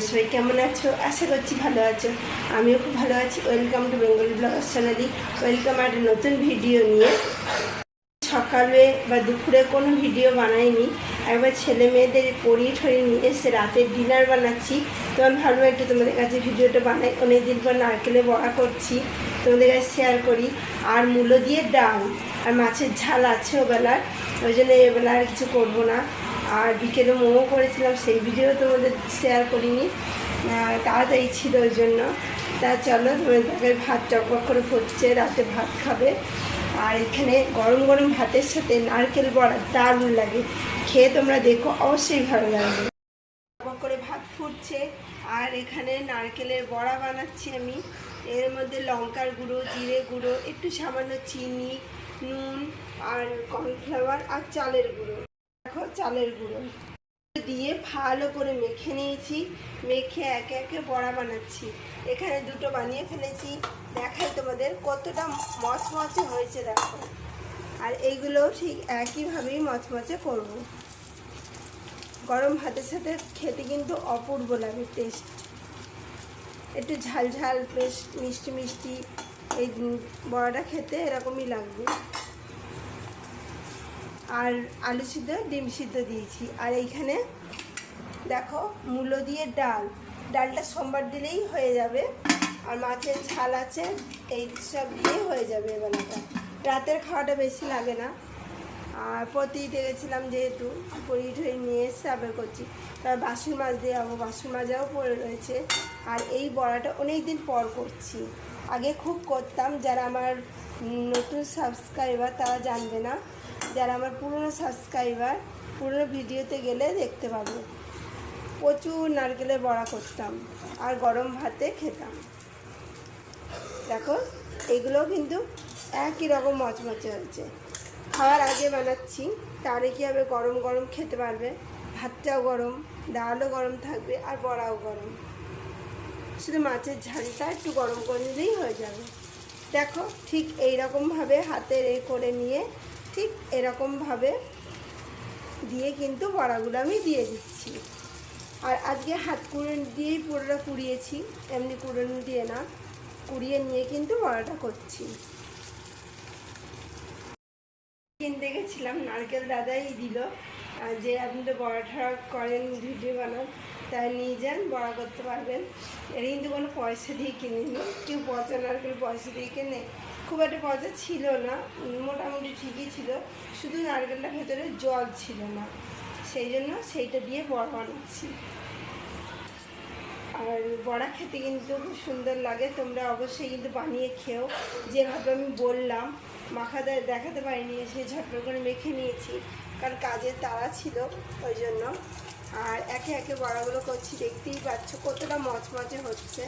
সবাই কেমন আছো? আশা করছি ভালো আছো। আমিও খুব ভালো আছি। ওয়েলকাম টু বেঙ্গলি ব্লগ চ্যানেলি ওয়েলকাম একটা নতুন ভিডিও নিয়ে। সকালে বা দুপুরে কোনো ভিডিও বানাইনি। একবার ছেলে মেয়েদের পড়িয়ে ঠরিয়ে নিয়ে এসে রাতের ডিনার বানাচ্ছি। তো আমি ভাবলাম একটু তোমাদের কাছে ভিডিওটা বানাই। অনেকদিন পর নারকেলে বড়া করছি। তোমাদের কাছে শেয়ার করি। আর মূলো দিয়ে ডাল। আর মাছের ঝাল আছে ওবেলার। ওই জন্য এবেলা আর কিছু করব না। আর বিকেলে মোমো করেছিলাম, সেই ভিডিও তোমাদের শেয়ার করিনি। তাড়াতাড়ি ছিল ওই জন্য। তা চলো, তোমাদের ভাত চকবক করে ফুটছে, রাতে ভাত খাবে। আর এখানে গরম গরম ভাতের সাথে নারকেল বড়া দারুণ লাগে। খেয়ে তোমরা দেখো, অবশ্যই ভালো লাগবে। টকবক করে ভাত ফুটছে, আর এখানে নারকেলের বড়া বানাচ্ছি আমি। এর মধ্যে লঙ্কার গুঁড়ো, জিরে গুঁড়ো, একটু সামান্য চিনি, নুন, আর কর্নফ্লাওয়ার আর চালের গুঁড়ো। দেখো চালের গুঁড়ো। দিয়ে ভালো করে মেখে নিয়েছি, মেখে একে একে বড়া বানাচ্ছি। এখানে দুটো বানিয়ে ফেলেছি। দেখাই তোমাদের কতটা মচমচে হয়েছে, দেখো। আর এইগুলো ঠিক একইভাবেই মচমচে করব। গরম ভাতের সাথে খেতে কিন্তু অপূর্ব লাগে টেস্ট একটু ঝাল ঝাল, বেশ মিষ্টি মিষ্টি এই বড়াটা খেতে এরকমই লাগবে। আর আলু সিদ্ধ, ডিম সিদ্ধ দিয়েছি। আর এইখানে দেখো, মূলো দিয়ে ডাল। ডালটা সোমবার দিলেই হয়ে যাবে। আর মাছের ঝাল আছে, এই সব দিয়ে হয়ে যাবে এবেলাটা রাতের খাওয়াটা বেশি লাগে না। আর পতিতে গেছিলাম যেহেতু পরি ঠই নিয়ে এসে আবার করছি। তার বাসুর মাছ দিয়ে যাব বাসুর মাছাও পড়ে রয়েছে। আর এই বড়াটা অনেক দিন পর করছি। আগে খুব করতাম, যারা আমার নতুন সাবস্ক্রাইবার তারা জানবে না। যারা আমার পুরনো সাবস্ক্রাইবার পুরনো ভিডিওতে গেলে দেখতে পাবো। প্রচুর নারকেলের বড়া করতাম আর গরম ভাতে খেতাম। দেখো এগুলো কিন্তু একই রকম মচমচে হয়েছে। খাওয়ার আগে বানাচ্ছি, তাহলে কী হবে? গরম গরম খেতে পারবে। ভাতটাও গরম, ডালও গরম থাকবে আর বড়াও গরম। শুধু মাছের ঝালটা একটু গরম করে নিলেই হয়ে যাবে। দেখো, ঠিক এই রকমভাবে হাতের এ করে নিয়ে ঠিক এরকমভাবে দিয়ে কিন্তু বড়াগুলো আমি দিয়ে দিচ্ছি। আর আজকে হাত কুড়ন দিয়েই পুরোটা কুড়িয়েছি, এমনি কুড়ন দিয়ে না, কুড়িয়ে নিয়ে কিন্তু বড়াটা করছি। কিনতে গেছিলাম নারকেল দাদাই দিল। যে আপনি তো বড়া ঠড়া করেন, ভিডিও বানান, তাই নিয়ে যান, বড়া করতে পারবেন। এটা কিন্তু কোনো পয়সা দিয়ে কিনিনি, কেউ পচা নারকেল পয়সা দিয়ে কেনে। খুব একটা পচা ছিল না, মোটামুটি ঠিকই ছিল, শুধু নারকেলটা ভেতরে জল ছিল না। সেই জন্য সেইটা দিয়ে বড়া বানাচ্ছি। আর বড়া খেতে কিন্তু খুব সুন্দর লাগে। তোমরা অবশ্যই কিন্তু বানিয়ে খেও। যেভাবে আমি বললাম মাখা মাখাতে দেখাতে পারিনি সে ঝটপট করে মেখে নিয়েছি। কারণ কাজের তাড়া ছিল, ওই জন্য। আর একে একে বড়াগুলো করছি, দেখতেই পাচ্ছ কতটা মচমচে হচ্ছে।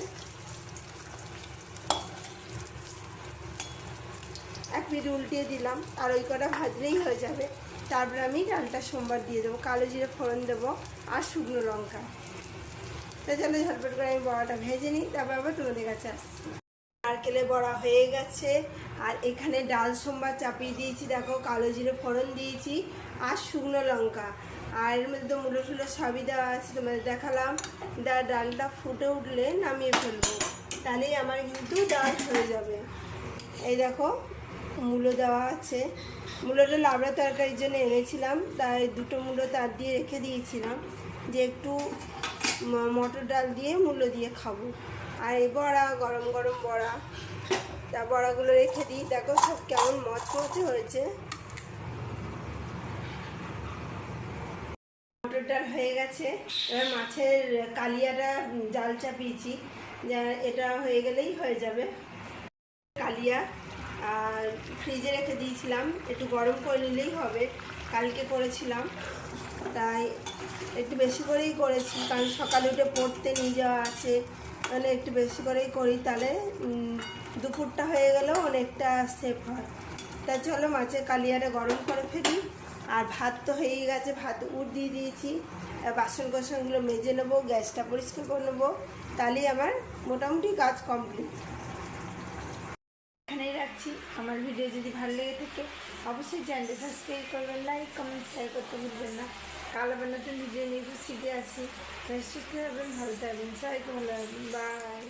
এক মিনিট উল্টিয়ে দিলাম, আর ওই কটা ভাজলেই হয়ে যাবে। তারপরে আমি ডালটা সোমবার দিয়ে দেবো, কালো জিরে ফোড়ন দেবো, আর শুকনো লঙ্কা। তা চলো ঝটপট করে আমি বড়াটা ভেজে নিই, তারপর আবার তোমাদের কাছে আসছি। নারকেলে বড়া হয়ে গেছে, আর এখানে ডাল সোমবার চাপিয়ে দিয়েছি, দেখো কালো জিরে ফোড়ন দিয়েছি আর শুকনো লঙ্কা। আর এর মধ্যে মুলো টুলো সবই দেওয়া আছে, তোমাদের দেখালাম। দা, ডালটা ফুটে উঠলে নামিয়ে ফেলব, তাহলেই আমার কিন্তু ডাল হয়ে যাবে। এই দেখো, মূলো দেওয়া আছে। মূলোটা লাবড়া তরকারির জন্য এনেছিলাম, তাই দুটো মূলো তার দিয়ে রেখে দিয়েছিলাম, যে একটু মটর ডাল দিয়ে মূলো দিয়ে খাব। আর এই বড়া, গরম গরম বড়া, তা বড়াগুলো রেখে দিই। দেখো সব কেমন মচমচে হয়েছে। মটর ডাল হয়ে গেছে। এবার মাছের কালিয়াটা জাল চাপিয়েছি। এটা হয়ে গেলেই হয়ে যাবে। কালিয়া, আর ফ্রিজে রেখে দিয়েছিলাম। একটু গরম করে নিলেই হবে। কালকে করেছিলাম। তাই একটু বেশি করেই করেছি, কারণ সকালে উঠে পড়তে নিয়ে যাওয়া আছে। মানে একটু বেশি করেই করি, তাহলে দুপুরটা হয়ে গেলেও অনেকটা সেফ হয়। তাই চলো মাছের কালিয়াটা গরম করে ফেলি। আর ভাত তো হয়েই গেছে, ভাত উঠ দিয়ে দিয়েছি। বাসন কোসনগুলো মেজে নেব, গ্যাসটা পরিষ্কার করে নেব। তাহলেই আমার মোটামুটি কাজ কমপ্লিট এখানেই রাখছি। আমার ভিডিও যদি ভালো লেগে থাকে, অবশ্যই চ্যানেলটা সাবস্ক্রাইব করবেন লাইক কমেন্ট শেয়ার করতে ভুলবেন না। কাল বেলাতে নিজে নিজে শিখে আসি সুস্থ থাকবেন ভালো থাকবেন। সবাইকে ভালো রাখবেন বাই